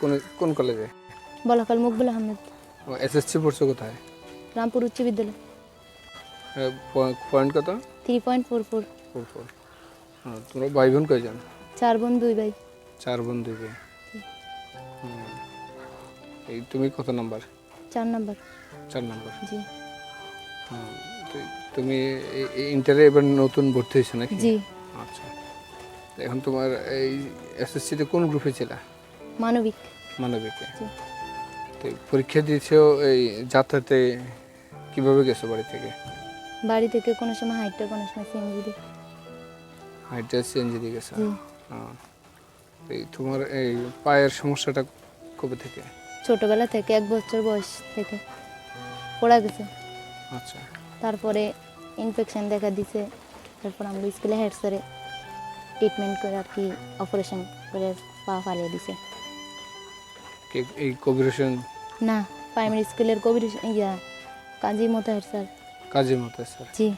কোন কোন কলেজে বলাকাল মকবুল আহমেদ। এসএসসি পড়ছো কোথায়? রামপুর উচ্চ বিদ্যালয়। পয়েন্ট কত? Three point four four four four তোমরা ভাই বোন কয়জন? চার বোন দুই ভাই। চার বোন দুই ভাই। এই তুমি কত নাম্বার চার নাম্বার চার নাম্বার জি। তুমি ইন্টারে এবার নতুন ভর্তি হয়েছে নাকি? জি। আচ্ছা। এখন তোমার এই এসএসসিতে কোন গ্রুপে ছিলা? মানবিক। মানবিকে। পরীক্ষা দিয়েছ এই যাতায়াতে কীভাবে গেছো বাড়ি থেকে? বাড়ি থেকে কোনো সময় হাইটটা কোনো সময় সিএমজি দিই হাইটটা সিএনজি দিয়ে গেছো। হ্যাঁ। এই তোমার এই পায়ের সমস্যাটা কবে থেকে? ছোটবেলা থেকে এক বছর বয়স থেকে। পড়া গেছে। আচ্ছা। তারপরে ইনফেকশন দেখা দিছে। তারপর আমরা স্কুলে হেড স্যারে ট্রিটমেন্ট করে আর কি অপারেশন করে পা ফালিয়ে দিছে। এই কবিরেশন? না প্রাইমারি স্কুলের কবির ইয়া কাজী মতো স্যার। কাজী মতো স্যার? জি।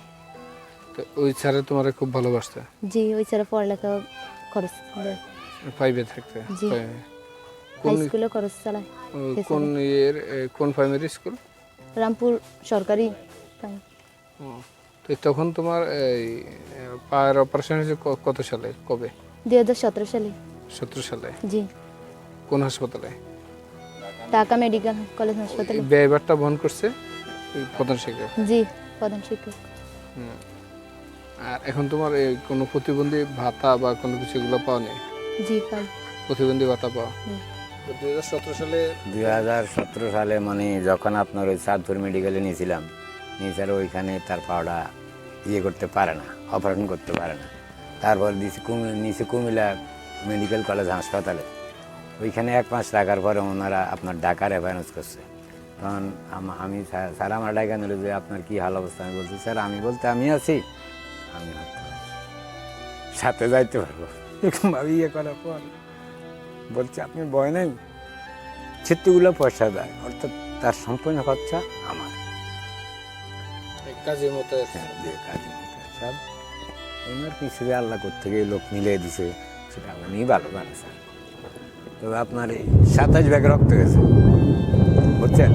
তো ওই স্যারে তোমার খুব ভালোবাসতে? জি ওই স্যারে পড়ালেখা খরচ ফাইভে থাকতে? জি। কোন হাই স্কুলে খরচ চালায়। কোন ইয়ের কোন প্রাইমারি স্কুল রামপুর সরকারি তো তখন তোমার এই পায়ের অপারেশন হয়েছে ক- কত সালে? কবে? দুই হাজার সতেরো সালে। সতেরো সালে? জি। কোন হাসপাতালে? ঢাকা মেডিকেল কলেজ হাসপাতালে। ব্যয়ভারটা বহন করছে প্রধান শিক্ষক? জি প্রধান শিক্ষক। আর এখন তোমার এই কোনো প্রতিবন্ধী ভাতা বা কোনো কিছু এগুলো পাওয়া নেই? জি পাই। প্রতিবন্ধী ভাতা পাওয়া? হুম। দুই হাজার সতেরো সালে দুই সতেরো সালে মানে যখন আপনার ওই চাঁদপুর মেডিকেলে নিয়েছিলাম নিয়েছিল ওইখানে তার পাওয়া ইয়ে করতে পারে না অপারেশন করতে পারে না। তারপর দিয়েছি কুমি নিচে কুমিল্লা মেডিকেল কলেজ হাসপাতালে। ওইখানে এক মাস রাখার পরে ওনারা আপনার ঢাকা রেফারেন্স করছে। তখন আম- আমি স্যার আমার ডাকা নিল যে আপনার কি হাল অবস্থা? আমি বলছি স্যার আমি বলতে আমি আছি। আমি সাথে যাইতে পারব। এরকমভাবে ইয়ে করার পর বলছে আপনি ভয় নেই? ছিট্টুগুলো পয়সা দেয় অর্থাৎ তার সম্পূর্ণ খরচা আমার। কাজের মতো হ্যাঁ, কাজের মতো সব এবার কিছু আল্লাহ করতে গিয়ে লোক মিলিয়ে দিছে সেটা উনি ভালো জানে স্যার। তবে আপনার এই সাতাশ ব্যাগ রক্ত গেছে। বুঝছেন?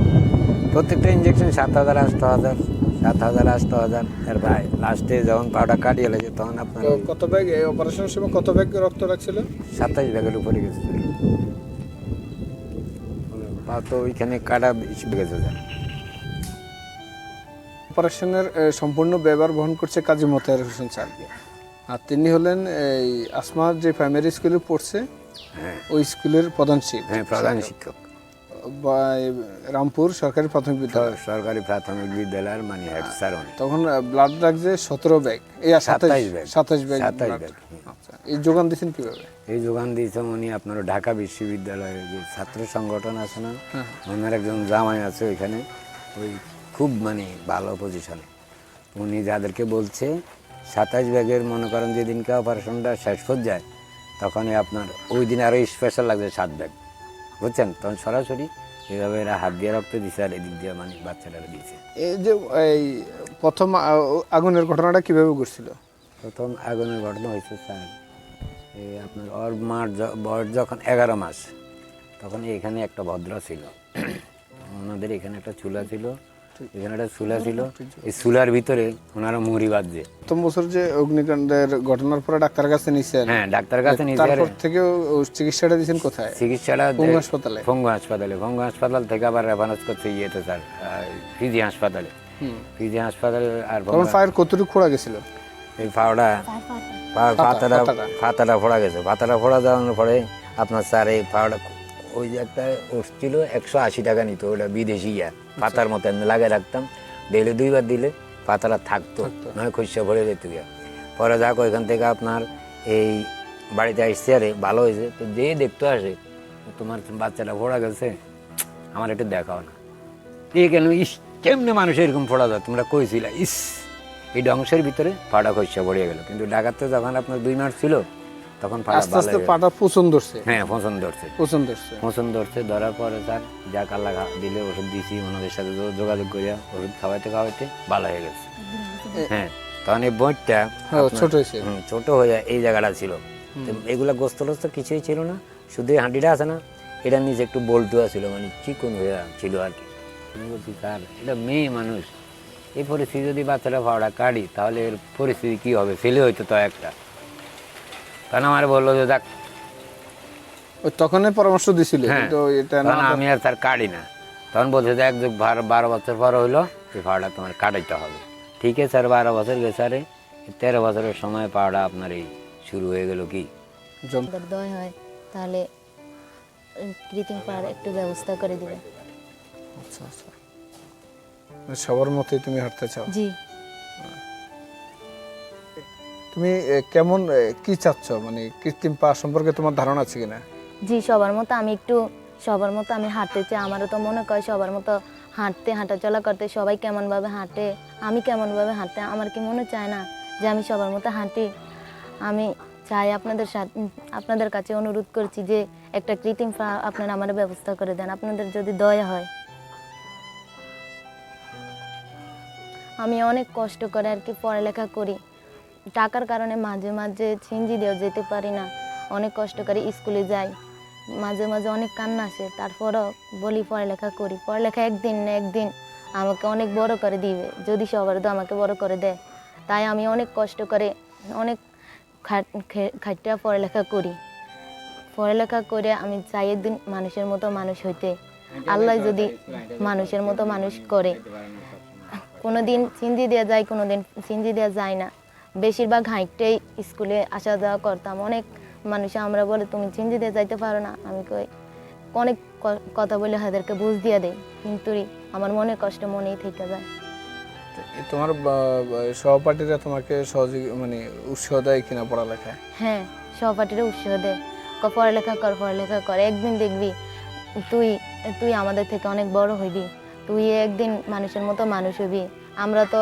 প্রত্যেকটা ইঞ্জেকশন সাত হাজার আষ্ট হাজার সাত হাজার আষ্ট হাজার। এর ভাই লাস্টে যখন পাউডার কাটিয়ে লেগে তখন আপনার কত ব্যাগ এই অপারেশনের সময় কত ব্যাগ রক্ত রাখছিল সাতাশ ব্যাগের উপরে গেছে। পা তো ওইখানে কাটা বেশি গেছে স্যার। অপারেশনের সম্পূর্ণ ব্যবহার বহন করছে কাজী মোতাহার হোসেন স্যার। আর তিনি হলেন এই আসমা যে প্রাইমারি স্কুলে পড়ছে ওই স্কুলের প্রধান শিক্ষক। হ্যাঁ প্রধান শিক্ষক। রামপুর সরকারি প্রাথমিক বিদ্যালয়। সরকারি প্রাথমিক বিদ্যালয়ের মানে হেড স্যার তখন ব্লাড লাগছে সতেরো ব্যাগ। এই সাতাইশ ব্যাগ। সাতাইশ ব্যাগ সাতাইশ ব্যাগ, আচ্ছা এই যোগান দিচ্ছেন কীভাবে? এই যোগান দিয়েছেন উনি আপনার ঢাকা বিশ্ববিদ্যালয়ের যে ছাত্র সংগঠন আছে না হ্যাঁ। ওনার একজন জামাই আছে ওইখানে ওই খুব মানে ভালো পজিশনে উনি যাদেরকে বলছে সাতাইশ ব্যাগের মনে করেন যেদিনকে অপারেশনটা শেষ পর্যায়ে তখনই আপনার ওই দিন আরও স্পেশাল লাগছে সাত ব্যাগ বুঝছেন? তখন সরাসরি এভাবে এরা হাত দিয়ে রক্ত দিছে আর এদিক দিয়ে মানে বাচ্চাটা দিয়েছে। এই যে এই প্রথম আগুনের ঘটনাটা কীভাবে ঘটছিল? প্রথম আগুনের ঘটনা হয়েছে স্যার এই আপনার ওর মার বয়স যখন এগারো মাস তখন এখানে একটা ভদ্র ছিল। ওনাদের এখানে একটা চুলা ছিল। এখানে একটা চুলা ছিল। এই চুলার ভিতরে ওনারা মুড়ি বাঁধছে। প্রথম বছর যে অগ্নিকাণ্ডের ঘটনার পরে ডাক্তার কাছে নিছেন হ্যাঁ ডাক্তার কাছে তারপর থেকে চিকিৎসাটা দিয়েছেন কোথায়? চিকিৎসাটা পঙ্গু হাসপাতালে? পঙ্গু হাসপাতালে। পঙ্গু হাসপাতাল থেকে আবার রেফারেন্স করছে ইয়েতে স্যার ফিজি হাসপাতালে। ফিজি হাসপাতালে আর তখন ফায়ার কতটুকু খোঁড়া গেছিল? এই পা- পাতাটা পাতাটা। পাতাটা ফোড়া গেছে। পাতাটা ফোড়া যাওয়ার পরে আপনার স্যার এই পাওয়াটা ওই যে একটা উঠছিল একশো আশি টাকা নিত ওটা বিদেশি ইয়া। পাতার মতো লাগিয়ে রাখতাম। ডেলি দুইবার দিলে পাতাটা থাকতো নয় খুশিয়া ভরে যেত গিয়া পরে যাক ওইখান থেকে আপনার এই বাড়িতে আসছে আরে ভালো হয়েছে। তো যে দেখতে আসে তোমার বাচ্চাটা ফোড়া গেছে আমার একটু দেখাও না। এই কেন ইস কেমনে মানুষ এরকম ফোড়া যায়? তোমরা কইছিলা ইস এই ধ্বংসের ভিতরে ফাটা খসা পড়িয়ে গেল। কিন্তু ডাকাতে যখন আপনার দুই মাস ছিল তখন আস্তে আস্তে। পাটা পচন ধরছে। হ্যাঁ পছন্দ ধরছে। পচন ধরছে। পছন্দ ধরছে ধরার পরে স্যার যা কাল্লা দিলে ওষুধ দিয়েছি ওনাদের সাথে যোগাযোগ করিয়া ওষুধ খাওয়াইতে খাওয়াইতে ভালো হয়ে গেছে। হ্যাঁ তখন এই বইটা হ্যাঁ ছোট হয়েছে। ছোট হয়ে এই জায়গাটা ছিল। এগুলা গোস্ত টোস্ত কিছুই ছিল না শুধু এই হাঁটিটা আছে না এটা নিচে একটু বল্টু ছিল মানে চিকন হয়ে ছিল আর কি। বলছি স্যার এটা মেয়ে মানুষ। এই পরিস্থিতি যদি বাচ্চাটা ভাড়া কাটি তাহলে এর পরিস্থিতি কী হবে? ছেলে হইতো তো একটা। কারণ আমার বলল যে দেখ তখনই পরামর্শ দিছিল হ্যাঁ। কিন্তু এটা না আমি আর তার কাটি না। তখন বলছে যে এক যুগ বারো বারো বছর পর হইল এই পাওয়াটা তোমার কাটাইতে হবে। ঠিক আছে স্যার বারো বছর গেছে আরে তেরো বছরের সময় পাওয়াটা আপনার এই শুরু হয়ে গেল কি? যন্ত্র হয় তাহলে কৃত্রিম পাড়ার একটু ব্যবস্থা করে দিবে। আচ্ছা আচ্ছা। মানে সবার মতোই তুমি হাঁটতে চাও? জি। তুমি কেমন কি চাচ্ছ? মানে কৃত্রিম পা সম্পর্কে তোমার ধারণা আছে কিনা? জি, সবার মতো আমি একটু, সবার মতো আমি হাঁটতে চাই। আমারও তো মনে করে সবার মতো হাঁটতে, হাঁটাচলা করতে সবাই কেমনভাবে হাঁটে, আমি কেমনভাবে হাঁটতে, আমার কি মনে চায় না যে আমি সবার মতো হাঁটি? আমি চাই আপনাদের সাথে আপনাদের কাছে অনুরোধ করছি যে একটা কৃত্রিম পা আপনারা আমার ব্যবস্থা করে দেন, আপনাদের যদি দয়া হয়। আমি অনেক কষ্ট করে আর কি পড়ালেখা করি। টাকার কারণে মাঝে মাঝে ছিঞ্জি দিয়েও যেতে পারি না। অনেক কষ্ট করে স্কুলে যাই। মাঝে মাঝে অনেক কান্না আসে। তারপরও বলি, পড়ালেখা করি। পড়ালেখা একদিন না একদিন আমাকে অনেক বড় করে দিবে। যদি সবার তো আমাকে বড় করে দেয়। তাই আমি অনেক কষ্ট করে অনেক খাটটা পড়ালেখা করি। পড়ালেখা করে আমি চাই একদিন মানুষের মতো মানুষ হইতে। আল্লাহ যদি মানুষের মতো মানুষ করে। কোনো দিন চিন্দি দেওয়া যায় কোনো দিন চিন্দি দেওয়া যায় না। বেশিরভাগ হাইটটাই স্কুলে আসা যাওয়া করতাম। অনেক মানুষ আমরা বলে তুমি দিয়ে যাইতে পারো না। আমি কই অনেক কথা বলে তাদেরকে বুঝ দিয়ে দেয় কিন্তু আমার মনে কষ্ট মনেই থেকে যায়। তোমার সহপাঠীরা তোমাকে সহযোগী মানে উৎসাহ দেয় কিনা পড়ালেখায়? হ্যাঁ সহপাঠীরা উৎসাহ দেয়। পড়ালেখা কর পড়ালেখা কর একদিন দেখবি তুই তুই আমাদের থেকে অনেক বড় হইবি। তুই একদিন মানুষের মতো মানুষ হইবি। আমরা তো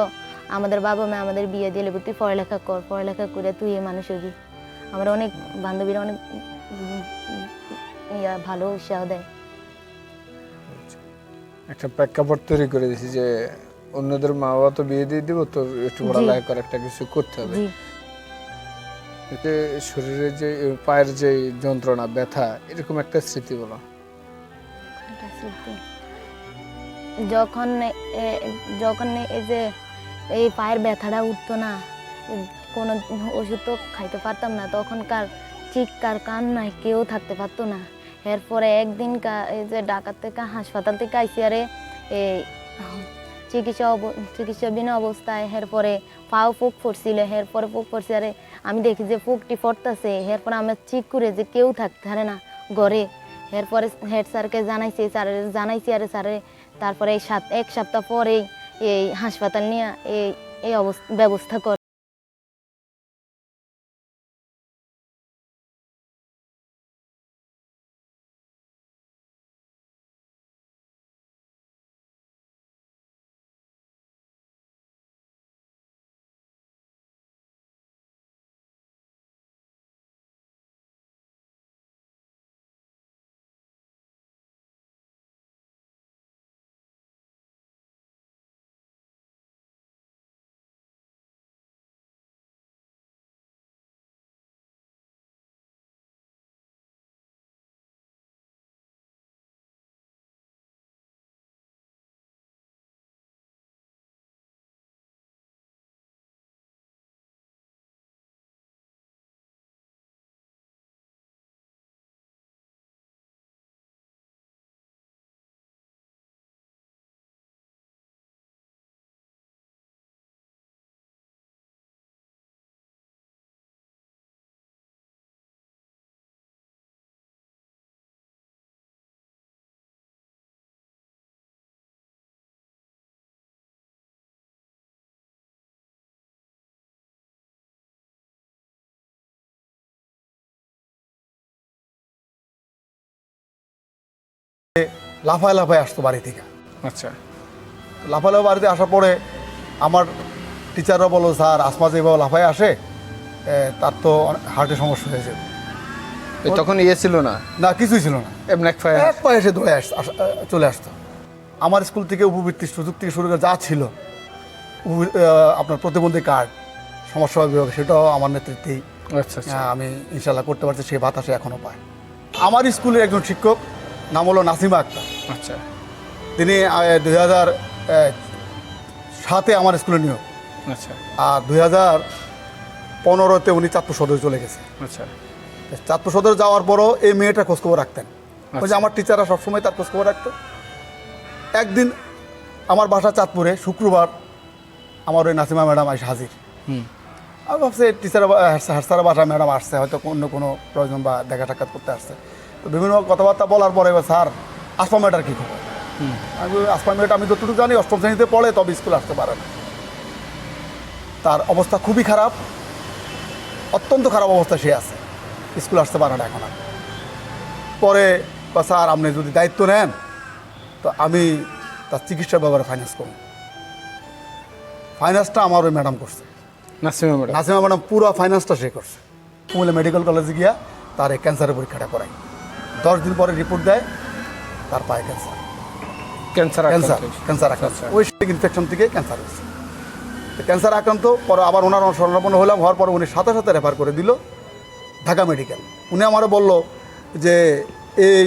আমাদের বাবা মা আমাদের বিয়ে দিলে তুই পড়ালেখা কর পড়ালেখা করে তুই এ মানুষ হইবি আমার অনেক বান্ধবীরা অনেক ইয়া ভালো উৎসাহ দেয়। একটা প্রেক্ষাপট তৈরি করে দিয়েছি যে অন্যদের মা বাবা তো বিয়ে দিয়ে দিব তো একটু পড়ালেখা করে একটা কিছু করতে হবে। এতে শরীরের যে পায়ের যে যন্ত্রণা ব্যথা এরকম একটা স্মৃতি বলো। যখন যখন এই যে এই পায়ের ব্যথাটা উঠতো না। কোনো ওষুধ তো খাইতে পারতাম না। তখনকার চিৎকার কান্নায় কেউ থাকতে পারতো না। এরপরে একদিন এই যে ডাকাত থেকে, হাসপাতাল থেকে আইসি আরে এই চিকিৎসা অব- চিকিৎসা বিনা অবস্থায় এরপরে পাও ফুক ফুটছিল। এরপরে ফুক ফুটছে, আরে আমি দেখি যে ফুকটি ফটতেছে। এরপরে আমরা চিক করে যে কেউ থাকতে পারে না ঘরে। এরপরে হেড স্যারকে জানাইছি স্যার জানাইছি, আরে স্যারে, তারপরে এই সাত, এক সপ্তাহ পরেই এই হাসপাতাল নিয়ে এই এই অবস্থা ব্যবস্থা করে। লাফায় লাফায় আসতো বাড়ি থেকে। আচ্ছা। লাফায় লাফায় বাড়িতে আসার পরে আমার টিচাররা বলো স্যার আসমা যেভাবে লাফায় আসে তার তো হার্টের সমস্যা হয়েছে তখন ইয়ে ছিল না? না কিছুই ছিল না। এমনি এক ফায়ার এক পায়ে এসে দৌড়ে আস চলে আসতো। আমার স্কুল থেকে উপবৃত্তি সুযোগ থেকে শুরু করে যা ছিল আপনার প্রতিবন্ধী কার্ড সমস্যা বিভাগ সেটাও আমার নেতৃত্বেই আচ্ছা আচ্ছা। আমি ইনশাল্লাহ করতে পারছি সেই বাতাসে এখনও পায়। আমার স্কুলের একজন শিক্ষক নাম হলো নাসিমা আক্তার। আচ্ছা। তিনি দুই হাজার সাতে আমার স্কুলে নিয়োগ। আচ্ছা। আর দুই হাজার পনেরোতে উনি চাঁদপুর সদরে চলে গেছে। আচ্ছা। চাঁদপুর সদরে যাওয়ার পরও এই মেয়েটা খোঁজখবর রাখতেন। ওই যে আমার টিচাররা সবসময় তার খোঁজখবর রাখতো। একদিন আমার বাসা চাঁদপুরে শুক্রবার আমার ওই নাসিমা ম্যাডাম এসে হাজির। আমি ভাবছি টিচার হাসারা বাসা ম্যাডাম আসছে হয়তো অন্য কোনো প্রয়োজন বা দেখা সাক্ষাৎ করতে আসছে। বিভিন্ন কথাবার্তা বলার পরে স্যার আসমা মেয়েটার কী খবর? আমি আসমা মেয়েটা আমি যতটুকু জানি অষ্টম শ্রেণীতে পড়ে তবে স্কুল আসতে পারে না। তার অবস্থা খুবই খারাপ। অত্যন্ত খারাপ অবস্থা সে আছে। স্কুল আসতে পারে না এখন আর। পরে বা স্যার আপনি যদি দায়িত্ব নেন তো আমি তার চিকিৎসার ব্যাপারে ফাইন্যান্স করব। ফাইন্যান্সটা আমার ওই ম্যাডাম করছে। নাসিমা ম্যাডাম নাসিমা ম্যাডাম পুরো ফাইন্যান্সটা সে করছে। কুমিল্লা মেডিকেল কলেজে গিয়া তার এই ক্যান্সারের পরীক্ষাটা করাই। দশ দিন পরে রিপোর্ট দেয় তার পায়ে ক্যান্সার ক্যান্সার ক্যান্সার ক্যান্সার আক্রান্ত। ওই ইনফেকশন থেকে ক্যান্সার হয়েছে। ক্যান্সার আক্রান্ত পরে আবার ওনার স্বর্ণাপন্ন হলাম হওয়ার পর উনি সাথে সাথে রেফার করে দিল ঢাকা মেডিকেল উনি আমারও বলল যে এই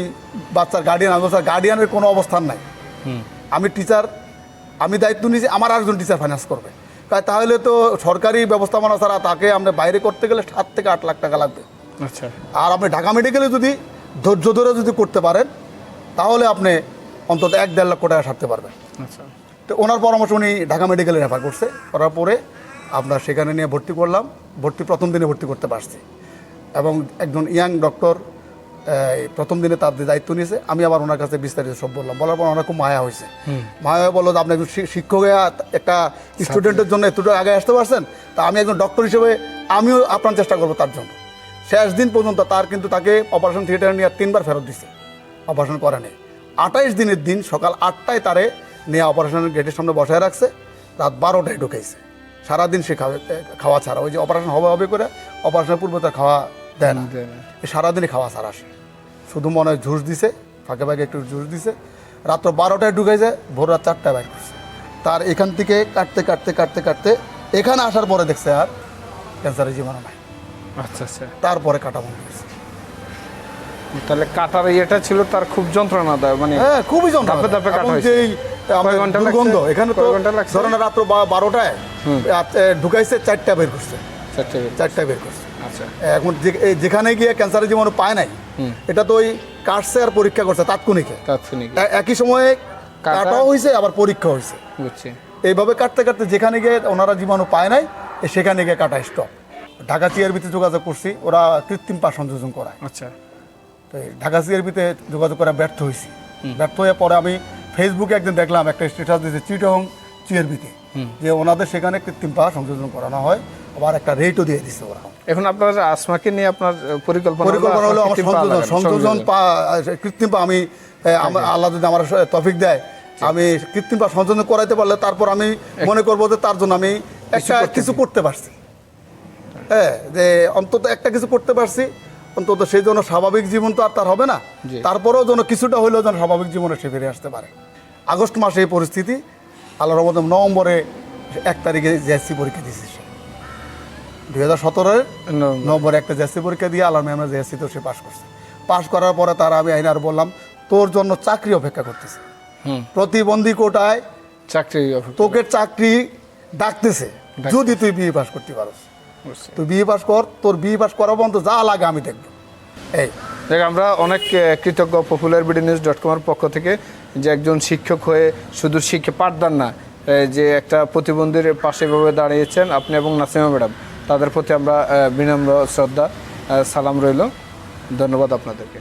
বাচ্চার গার্ডিয়ান আমি বলছি গার্ডিয়ানের কোনো অবস্থান নাই। আমি টিচার আমি দায়িত্ব নিয়েছি আমার আরেকজন টিচার ফাইন্যান্স করবে। তাই তাহলে তো সরকারি ব্যবস্থাপনা ছাড়া তাকে আমরা বাইরে করতে গেলে সাত থেকে আট লাখ টাকা লাগবে। আচ্ছা। আর আপনি ঢাকা মেডিকেলে যদি ধৈর্য ধরে যদি করতে পারেন তাহলে আপনি অন্তত এক দেড় লক্ষ টাকা সারতে পারবেন। আচ্ছা। তো ওনার পরামর্শ উনি ঢাকা মেডিকেলে রেফার করছে করার পরে আপনার সেখানে নিয়ে ভর্তি করলাম। ভর্তি প্রথম দিনে ভর্তি করতে পারছি। এবং একজন ইয়াং ডক্টর প্রথম দিনে তার দায়িত্ব নিয়েছে আমি আবার ওনার কাছে বিস্তারিত সব বললাম। বলার পর ওনার খুব মায়া হয়েছে। মায়া হয়ে বলল যে আপনি একজন শিক্ষক একটা স্টুডেন্টের জন্য এতটা আগে আসতে পারছেন? তা আমি একজন ডক্টর হিসেবে আমিও আপনার চেষ্টা করব তার জন্য। শেষ দিন পর্যন্ত তার কিন্তু তাকে অপারেশন থিয়েটারে নিয়ে তিনবার ফেরত দিছে। অপারেশন করা নেই। আঠাইশ দিনের দিন সকাল আটটায় তারে নিয়ে অপারেশনের গেটের সামনে বসায় রাখছে। রাত বারোটায় ঢুকেছে সারাদিন সে খাওয়া ছাড়া। ওই যে অপারেশন হবে হবে করে অপারেশনের পূর্বে তার খাওয়া দেয় না। সারাদিনই খাওয়া ছাড়া আসে। শুধু মনে হয় ঝুস দিছে ফাঁকে ফাঁকে একটু ঝুস দিছে। রাত্র বারোটায় ঢুকে যায় ভোর রাত চারটায় বাইর করছে। তার এখান থেকে কাটতে কাটতে কাটতে কাটতে এখানে আসার পরে দেখছে আর ক্যান্সারের জীবাণু নাই। আচ্ছা আচ্ছা। তারপরে কাটা বন্ধ হয়েছে তাহলে কাটার ইয়েটা ছিল তার খুব যন্ত্রণা দেয় মানে হ্যাঁ খুবই যন্ত্রণা ধাপে কাটা হয়েছে। আমাদের ঘণ্টা লাগছে? দুর্গন্ধ এখানে তো? ধরেন রাত্র বারোটায় ঢুকাইছে চারটা বের করছে। চারটে বের করছে। আচ্ছা। এখন যেখানে গিয়ে ক্যান্সারের জীবাণু পায় নাই এটা তো ওই কাটছে আর পরীক্ষা করছে তাৎক্ষণিকে। তাৎক্ষণিক। একই সময়ে কাটাও হয়েছে আবার পরীক্ষা হয়েছে। বুঝছি। এইভাবে কাটতে কাটতে যেখানে গিয়ে ওনারা জীবাণু পায় নাই সেখানে গিয়ে কাটা স্টপ ঢাকা চিআরবিতে যোগাযোগ করছি ওরা কৃত্রিম পা সংযোজন করায়। আচ্ছা। তো ঢাকা সিআরপিতে যোগাযোগ করা ব্যর্থ হয়েছি। ব্যর্থ হয়ে পরে আমি ফেসবুকে একদিন দেখলাম একটা স্ট্যাটাস দিয়েছে চিটং চিআরপিতে যে ওনাদের সেখানে কৃত্রিম পা সংযোজন করানো হয় আবার একটা রেটও দিয়ে দিচ্ছে ওরা। এখন আপনার আসমাকে নিয়ে আপনার পরিকল্পনা পরিকল্পনা হলো আমার সংযোজন সংযোজন। পা কৃত্রিম পা আমি আল্লাহ যদি আমার তফিক দেয় আমি কৃত্রিম পা সংযোজন করাইতে পারলে তারপর আমি মনে করব যে তার জন্য আমি একটা কিছু করতে পারছি। হ্যাঁ যে অন্তত একটা কিছু করতে পারছি অন্তত সেই জন্য স্বাভাবিক জীবন তো আর তার হবে না। তারপরেও যেন কিছুটা হলেও যেন স্বাভাবিক জীবনে সে ফিরে আসতে পারে। আগস্ট মাসে এই পরিস্থিতি আল্লাহ রহমত নভেম্বরে এক তারিখে জিএসসি পরীক্ষা দিয়েছে সে। দুই হাজার সতেরোর নভেম্বরে। একটা জিএসসি পরীক্ষা দিয়ে আল্লাহ ম্যামের জিএসসি তো সে পাশ করছে। পাশ করার পরে তার আমি আইনার বললাম তোর জন্য চাকরি অপেক্ষা করতেছে। প্রতিবন্ধী কোটায় চাকরি তোকে চাকরি ডাকতেছে। যদি তুই বিয়ে পাশ করতে পারো বুঝছি। তুই বিয়ে পাস কর তোর বিয়ে পাস করা পর্যন্ত যা লাগে আমি দেখব। এই। দেখ আমরা অনেক কৃতজ্ঞ পপুলার বিডি নিউজ ডট কমের পক্ষ থেকে যে একজন শিক্ষক হয়ে শুধু শিক্ষা পাঠদান না যে একটা প্রতিবন্ধীর পাশে এভাবে দাঁড়িয়েছেন আপনি এবং নাসিমা ম্যাডাম তাদের প্রতি আমরা বিনম্র শ্রদ্ধা সালাম রইল। ধন্যবাদ আপনাদেরকে।